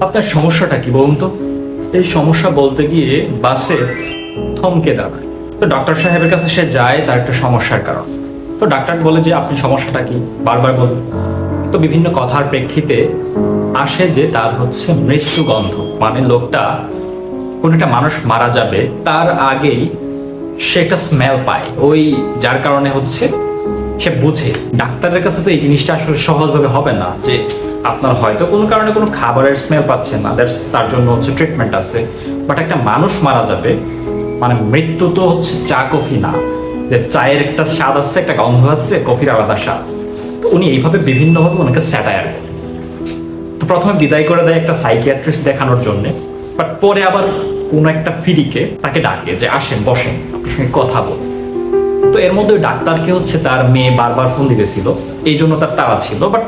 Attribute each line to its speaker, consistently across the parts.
Speaker 1: আপনার সমস্যাটা কি বলুন তো? এই সমস্যা বলতে গিয়ে বাসে থমকে দাঁড়ায়। তো ডক্টর সাহেবের কাছে সে যায় তার একটা সমস্যার কারণ। তো ডাক্তার বলে যে, আপনি সমস্যাটা কি? বারবার বলুন। তো বিভিন্ন কথার প্রেক্ষিতে আসে যে, তার হচ্ছে মৃত্যু গন্ধ। মানে লোকটা কোন একটা মানুষ মারা যাবে, তার আগেই সে একটা স্মেল পায়। ওই যার কারণে হচ্ছে সে বুঝে। ডাক্তারের কাছে তো এই জিনিসটা আসলে সহজভাবে হবে না যে আপনার হয়তো কোনো কারণে কোনো খাবারের স্মেল পাচ্ছেন না, that's- তার জন্য হচ্ছে ট্রিটমেন্ট আছে। বাট একটা মানুষ মারা যাবে মানে মৃত্যু তো হচ্ছে চা, কফি না। যে চায়ের একটা স্বাদ আছে, একটা গন্ধ আছে, কফির আলাদা স্বাদ। তো উনি এইভাবে বিভিন্নভাবে ওনাকে স্যাটায়ার করেন। তো প্রথমে বিদায় করে দেয় একটা সাইকিয়াট্রিস্ট দেখানোর জন্য বাট পরে আবার কোনো একটা ফিরিকে তাকে ডাকে যে আসেন, বসেন, আপনার সঙ্গে কথা বল তো এর মধ্যে ডাক্তারকে হচ্ছে তার মেয়ে বারবার ফোন দিতেছিল। এই জন্য তার তাড়া ছিল বাট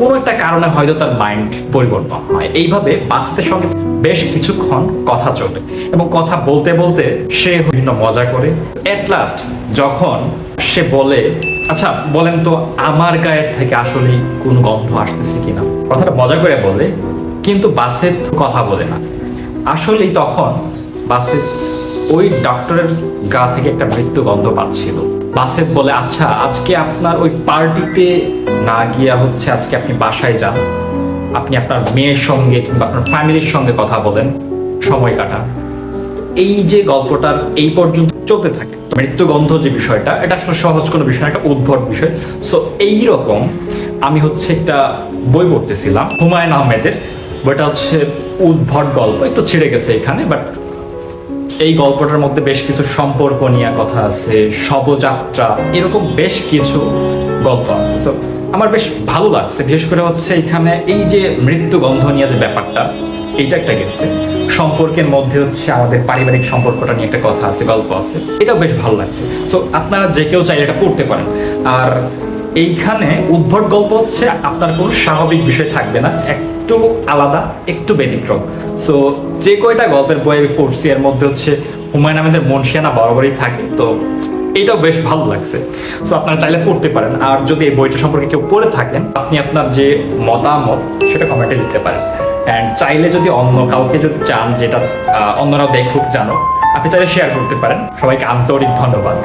Speaker 1: কোনো একটা কারণে হয়তো তার মাইন্ড পরিবর্তন হয়। এইভাবে বাসিতের সঙ্গে বেশ কিছুক্ষণ কথা চলে এবং কথা বলতে বলতে সে বিভিন্ন মজা করে। এট লাস্ট যখন সে বলে আচ্ছা বলেন তো আমার গায়ের থেকে আসলে কোন গন্ধ আসতেছে কিনা? কথাটা মজা করে বলে, কিন্তু বাসের কথা বলে না। আসলেই তখন বাসে ওই ডক্টরের গা থেকে একটা মৃত্যু গন্ধ পাচ্ছিল। বাসেত বলে আচ্ছা আজকে আপনার ওই পার্টিতে না গিয়া হচ্ছে, আজকে আপনি বাসায় যান। আপনি আপনার মেয়ের সঙ্গে কিংবা আপনার ফ্যামিলির সঙ্গে কথা বলেন। সময় কাটান। এই যে গল্পটার এই পর্যন্ত চলতে থাকে মৃত্যুগন্ধ যে বিষয়টা, এটা আসলে সহজ কোনো বিষয় একটা উদ্ভট বিষয়। সো এইরকম আমি হচ্ছে একটা বই পড়তেছিলাম, হুমায়ুন আহমেদের, বইটা হচ্ছে উদ্ভট গল্প। একটু ছিঁড়ে গেছে এখানে বাট এই গল্পটার মধ্যে বেশ কিছু সম্পর্ক নিয়ে কথা আছে, শবযাত্রা, এরকম বেশ কিছু গল্প আছে। তো আমার বেশ ভালো লাগছে, বিশেষ করে হচ্ছে এখানে এই যে মৃত্যু গন্ধ নিয়ে যে ব্যাপারটা এইটা একটা গেছে। সম্পর্কের মধ্যে হচ্ছে আমাদের পারিবারিক সম্পর্কটা নিয়ে একটা কথা আছে, গল্প আছে, এটাও বেশ ভালো লাগছে। তো আপনারা যে কেউ চাইলে এটা পড়তে পারেন। আর এইখানে উদ্ভট গল্প হচ্ছে, আপনার কোনো স্বাভাবিক বিষয় থাকবে না, একটু আলাদা, একটু ব্যতিক্রম। সো যে কয়টা গল্পের বই আমি পড়ছি, এর মধ্যে হচ্ছে হুমায়ুন আহমেদের মনসিয়ানা বরাবরই থাকে, তো এটাও বেশ ভালো লাগছে। সো আপনারা চাইলে পড়তে পারেন, আর যদি এই বইটা সম্পর্কে কেউ পড়ে থাকেন, আপনি আপনার যে মতামত, সেটা কমেন্টে দিতে পারেন। অ্যান্ড চাইলে যদি অন্য কাউকে যদি চান, যেটা অন্যরাও দেখুক জানো আপনি চাইলে শেয়ার করতে পারেন। সবাইকে আন্তরিক ধন্যবাদ।